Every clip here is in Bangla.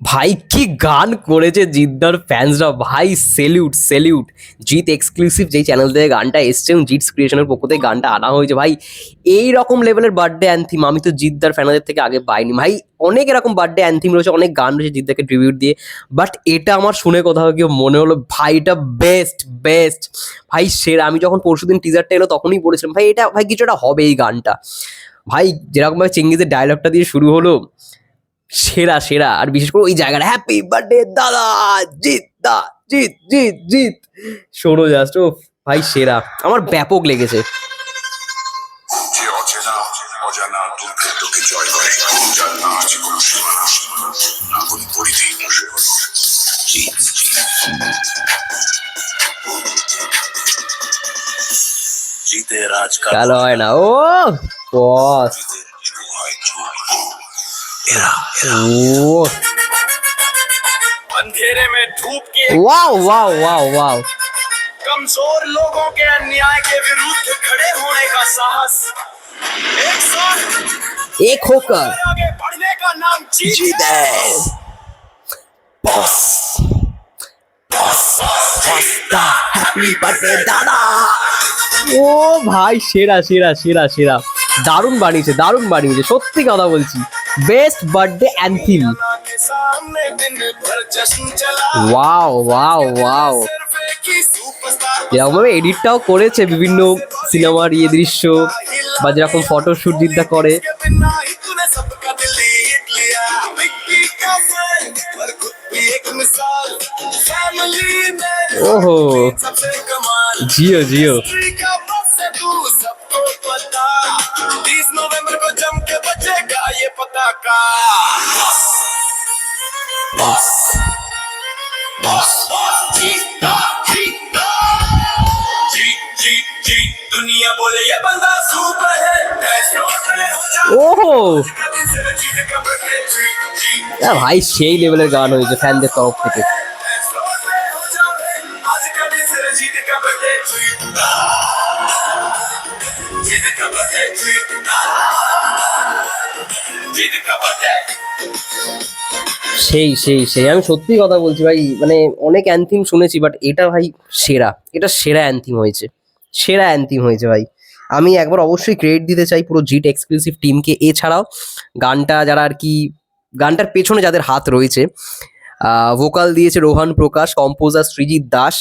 ভাই, কি গান করেছে জিদ্দার ফ্যান্সরা ভাই সেলিউট সেলিউট জিৎ এক্সক্লুসিভ যেই চ্যানেল থেকে গানটা এসছে এবং জিৎস ক্রিয়েশনের পক্ষ থেকে গানটা আনা হয়েছে। ভাই এই রকম লেভেলের বার্থডে অ্যান্থিম আমি তো জিদ্দার ফ্যানাদের থেকে আগে পাইনি। ভাই, অনেক এরকম বার্থডে অ্যান্থিম রয়েছে, অনেক গান রয়েছে জিদ্দাকে ট্রিবিউট দিয়ে। বাট এটা আমার শুনে কোথাও গিয়ে মনে হলো, ভাই, এটা বেস্ট বেস্ট ভাই, সেরা। আমি যখন পরশুদিন টিজারটা এলো, তখনই বলেছিলাম ভাই, এটা, ভাই, কিছু একটা হবে এই গানটা। ভাই, যেরকমভাবে চেঙ্গিজের ডায়লগটা দিয়ে শুরু হলো সেরা সেরা। আর বিশেষ করে ওই জায়গাটা। হ্যাপি বার্থডে দাদা! জিত দা জিত জিত জিত শোনো জাস্ট ও ভাই সেরা। আমার ব্যাপক লেগেছে। কালো হয় না। ও বস এরা ও अंधेरे में धूप के ওয়াও ওয়াও ওয়াও ওয়াও कमजोर लोगों के अन्याय के विरुद्ध खड़े होने का साहस एक साथ এক होकर आगे बढ़ने का नाम जीत जीत है বস বস বস দা হ্যাপি বার্থডে দাদা ও ভাই সেরা সেরা সেরা সেরা দারুণ বানিয়েছে দারুণ বানিয়েছে সত্যি কথা বলছি best birthday anthem wow wow wow এরকমভাবে এডিটটাও করেছে বিভিন্ন সিনেমার ইয়ে দৃশ্য বা যেরকম ফটোশ্যুট দিদা করে ওহো জিও জিও पताका বস বস जीता जीता जीत जीत जीत दुनिया बोले ये बंदा सुपर है ऐसे होटले हो जा ওহো कभी से जीत का बर्थडे जीत जीत না ভাই সেই লেভেলের গান হয়েছে ফ্যানদের তরফ থেকে সেই সেই সেই। আমি সত্যি কথা বলছি ভাই মানে অনেক অ্যান্থিম শুনেছি বাট এটা ভাই সেরা। এটা সেরা অ্যান্থিম হয়েছে। সেরা অ্যান্থিম হয়েছে ভাই। আমি একবার অবশ্যই ক্রেডিট দিতে চাই পুরো জিট এক্সক্লুসিভ টিমকে এছাড়াও গানটা যারা আর কি, গানটার পেছনে যাদের হাত রয়েছে ভোকাল দিয়েছে রোহান প্রকাশ কম্পোজার শ্রীজিৎ দাস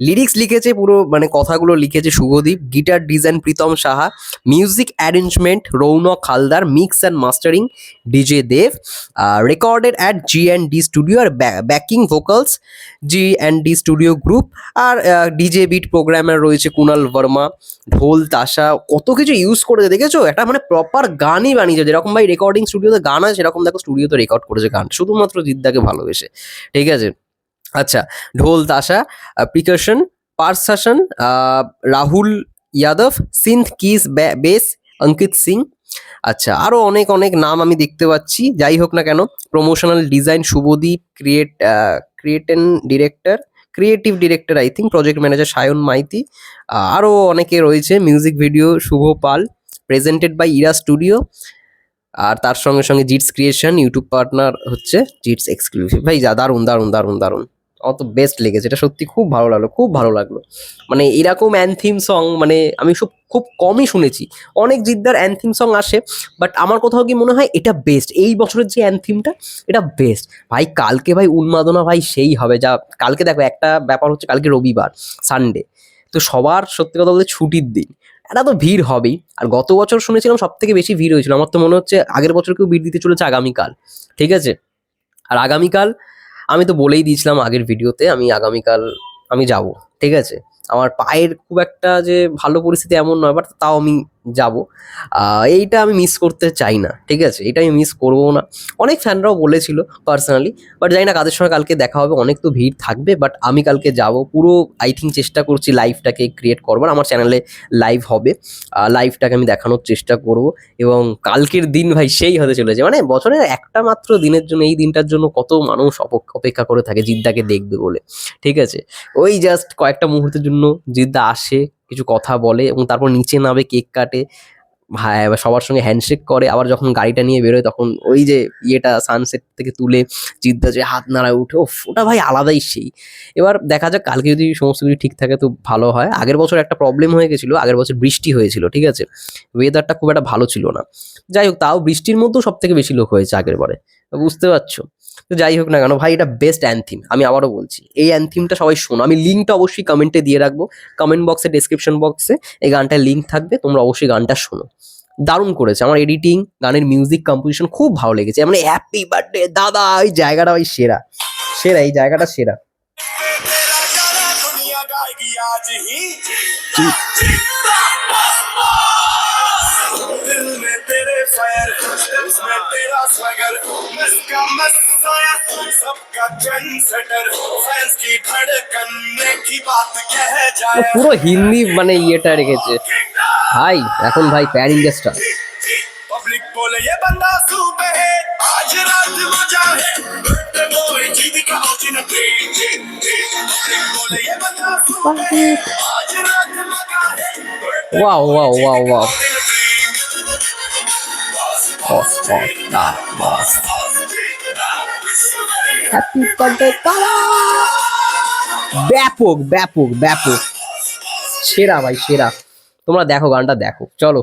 লিরিক্স লিখেছে, পুরো মানে কথাগুলো লিখেছে Shubhadeep guitar design Pritam Saha music arrangement Rounak Haldar mix and mastering DJ Dev recorded at G and D studio R backing vocals G and D studio group R DJ beat programmer রয়েছে কুনাল বর্মা, ঢোল তাসা, কত কিছু ইউজ করেছে, দেখেছ? একটা মানে প্রপার গানই বানিয়েছে, যেরকম ভাই রেকর্ডিং স্টুডিওতে গান আছে, সেরকম দেখো স্টুডিওতে রেকর্ড করেছে গান, শুধুমাত্র জিদ্দাকে ভালোবেসে, ঠিক আছে? আচ্ছা dhol tasha percussion percussion Rahul Yadav synth keys bass Ankit Singh. আচ্ছা আরও অনেক অনেক নাম আমি দেখতে পাচ্ছি। যাই হোক না কেন promotional design Shubhadeep create creative director creative director I think project manager Sayan Maiti. আরও অনেকে রয়েছে music video Shubha Pal presented by Ira studio আর তার সঙ্গে সঙ্গে জিটস ক্রিয়েশন ইউটিউব পার্টনার হচ্ছে জিটস এক্সক্লুসিভ ভাই, যা, দারুণ দারুণ দারুণ দারুণ। আমার তো বেস্ট লেগেছে। এটা সত্যি খুব ভালো লাগল, খুব ভালো লাগল। মানে এরকম অ্যানথিম সং মানে আমি সব খুব কমই শুনেছি। অনেক জিদ্দার অ্যানথিম সং আসে বাট আমার কোথাও কি মনে হয় এটা বেস্ট এই বছরের যে অ্যানথিমটা এটা বেস্ট ভাই, কালকে ভাই উন্মাদনা ভাই সেই হবে। যা, কালকে দেখো, একটা ব্যাপার হচ্ছে কালকে রবিবার সানডে তো সবার সত্যি কথা বলতে ছুটির দিন। এটা তো ভিড় হবেই। আর গত বছর শুনেছিলাম সব থেকে বেশি ভিড় হয়েছিল। আমার তো মনে হচ্ছে আগের বছর কেউ ভিড় দিতে চলেছে আগামীকাল। ঠিক আছে? আর আগামীকাল আমি তো বলেই দিয়েছিলাম আগের ভিডিওতে, আমি আগামীকাল আমি যাব, ঠিক আছে? আমার পায়ের খুব একটা যে ভালো পরিস্থিতি এমন নয় বাট তাও আমি যাব। এইটা আমি মিস করতে চাই না, ঠিক আছে? এটা আমি মিস করব না। অনেক ফ্যানরাও বলেছিল পার্সোনালি বাট জানি না কাদের সঙ্গে কালকে দেখা হবে, অনেক তো ভিড় থাকবে বাট আমি কালকে যাব। পুরো আই থিঙ্ক চেষ্টা করছি লাইভটাকে ক্রিয়েট করবার, আমার চ্যানেলে লাইভ হবে। লাইভটাকে আমি দেখানোর চেষ্টা করব, এবং কালকের দিন ভাই সেই হতে চলেছে। মানে বছরের একটা মাত্র দিনের জন্য, এই দিনটার জন্য কত মানুষ অপেক- অপেক্ষা করে থাকে জিদ্দাকে দেখবে বলে, ঠিক আছে? ওই জাস্ট কয়েকটা মুহূর্তের জন্য জিদ্দা আসে কিছু কথা বলে এবং তারপর নিচে নামে কেক কাটে। সবার সঙ্গে হ্যান্ডশেক করে, আবার যখন গাড়িটা নিয়ে বেরোয় তখন ওই যে ইয়েটা সানসেট থেকে তুলে জিদ্দা যে হাত নাড়ায় উঠে ওফ ওটা ভাই আলাদাই সেই। এবার দেখা যাক, কালকে যদি সমস্ত কিছু ঠিক থাকে তো ভালো হয়। আগের বছর একটা প্রবলেম হয়ে গেছিল, আগের বছর বৃষ্টি হয়েছিল, ঠিক আছে? ওয়েদারটা খুব একটা ভালো ছিল না। যাই হোক, তাও বৃষ্টির মধ্যেও সব থেকে বেশি লোক হয়েছে আগের বারে, বুঝতে পারছ? তো যাই হোক না কেন, ভাই, এটা বেস্ট অ্যান্থিম আমি আবারও বলছি, এই অ্যান্থিমটা সবাই শোনো। আমি লিঙ্কটা অবশ্যই কমেন্টে দিয়ে রাখব কমেন্ট বক্সে ডেসক্রিপশন বক্সে এই গানটার লিঙ্ক থাকবে, তোমরা অবশ্যই গানটা শোনো। দারুণ করেছে। আমার এডিটিং গানের মিউজিক কম্পোজিশন খুব ভালো লেগেছে। মানে হ্যাপি বার্থডে দাদা ওই জায়গাটা ওই সেরা। সেরা এই জায়গাটা সেরা। পুরো হিন্দি মানে ইয়েটা রেখেছে। ভাই এখন ভাই প্যান ইন্ডাস্টার पब्लिक बोले ये बंदा सूबे है आज रात मजा है बोले जीत का औचिन पब्लिक बोले ये बंदा सूबे है आज रात मजा है wow wow wow wow boss boss না বস হ্যাপি বার্থডে ব্যাপক ব্যাপক ব্যাপক সেরা ভাই সেরা তোমরা দেখো গানটা দেখো। চলো।